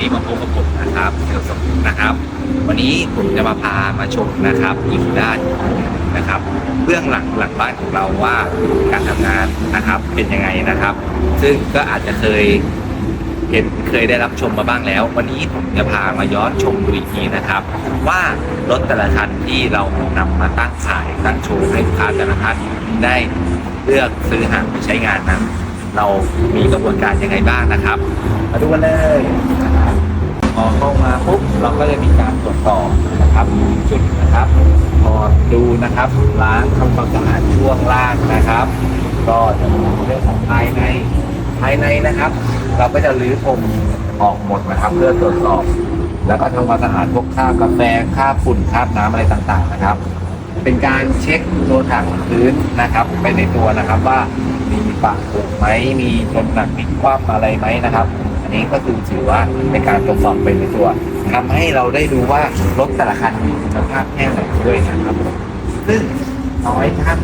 นี้มาพบกับผมนะครับเกี่ยวลสมนะครับ วันนี้ผมจะมาพามาชมนะครับอีกด้านนะครับ เบื้องหลังหลังบ้านของเราว่าการทำงานนะครับเป็นยังไงนะครับ ซึ่งก็อาจจะเคยเห็นเคยได้รับชมมาบ้างแล้ว วันนี้ผมจะพามาย้อนชมดูอีกทีนะครับ ว่ารถแต่ละคันที่เรานำมาตั้งขายตั้งโชว์ให้ลูกค้าแต่ละคันได้เลือกซื้อหาใช้งานนั้นเรามีกระบวนการยังไงบ้างนะครับ มาดูกันเลย พอเข้ามาปุ๊บเราก็จะมีการตรวจสอบนะครับจุดนะครับพอดูนะครับล้างทำความสะอาดช่วงล่างนะครับ ก็จะมีเรื่องของภายในภายในนะครับ เราก็จะรื้อพรมออกหมดนะครับ เพื่อตรวจสอบ แล้วก็ทำความสะอาดพวกคราบกาแฟคราบฝุ่นคราบน้ำอะไรต่างๆนะครับ เป็นการเช็คโลถังพื้นนะครับ ไปในตัวนะครับว่ามีปะผุไหมมีชนหนักมีคว่ำอะไรไหมนะครับ อันนี้ก็คือถือว่าเป็นการตรวจสอบไปในตัวทำให้เราได้ดูว่ารถแต่ละคันมีคุณภาพแค่ไหนด้วยนะครับ ซึ่งน้อยท่าน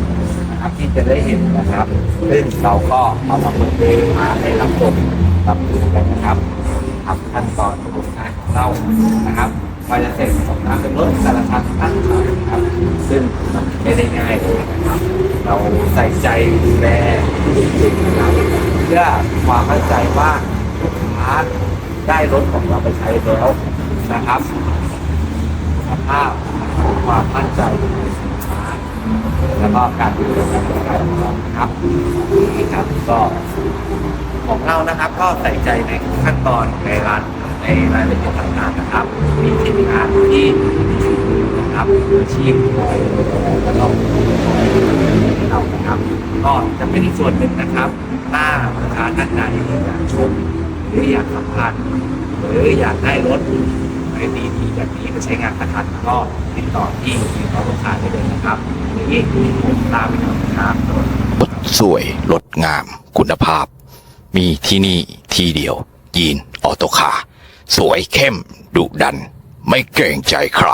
นะครับที่จะได้เห็นนะครับ ซึ่งเราก็เอามาเปิดเผยมาให้รับชมรับดูกันนะครับทำขั้นตอนกระบวนการของเรานะครับกว่าจะเสร็จของการเป็นรถแต่ละคันตั้งขายนะครับ ซึ่งไม่ได้ง่ายเลยนะครับ เราใส่ใจดูแลจริงๆนะครับเพื่อความมั่นใจว่าลูก ค้าได้รถของเราไปใช้แล้วนะครับสภาพความมั่นใจในสินค้าแล้วก็การดูแลการบริการของเรานะครับนี่ครับก็ของเรานะครับก็ใส่ใจในขั้นตอนในร้ายในรายละเอียดต่างๆนะครับ มีทีมงานที่มีฝีมือนะครับออาชีพแล้วก็เรานะครับ ก็จะเป็นอีกส่วนหนึ่งนะครับ ถ้าลูกค้าท่านใดอยากชม หรืออยากสัมผัสหรืออยากได้รถในดีๆแบบนี้ไปใช้งานประกันก็ติดต่อที่ทีมเราลูกค้าได้เลยนะครับวันนี้ผมลาไปก่อนครับรถสวยรถงาม คุณภาพ มีที่นี่ที่เดียว ยีนออโตคาร์สวยเข้มดุดัน ไม่เกรงใจใคร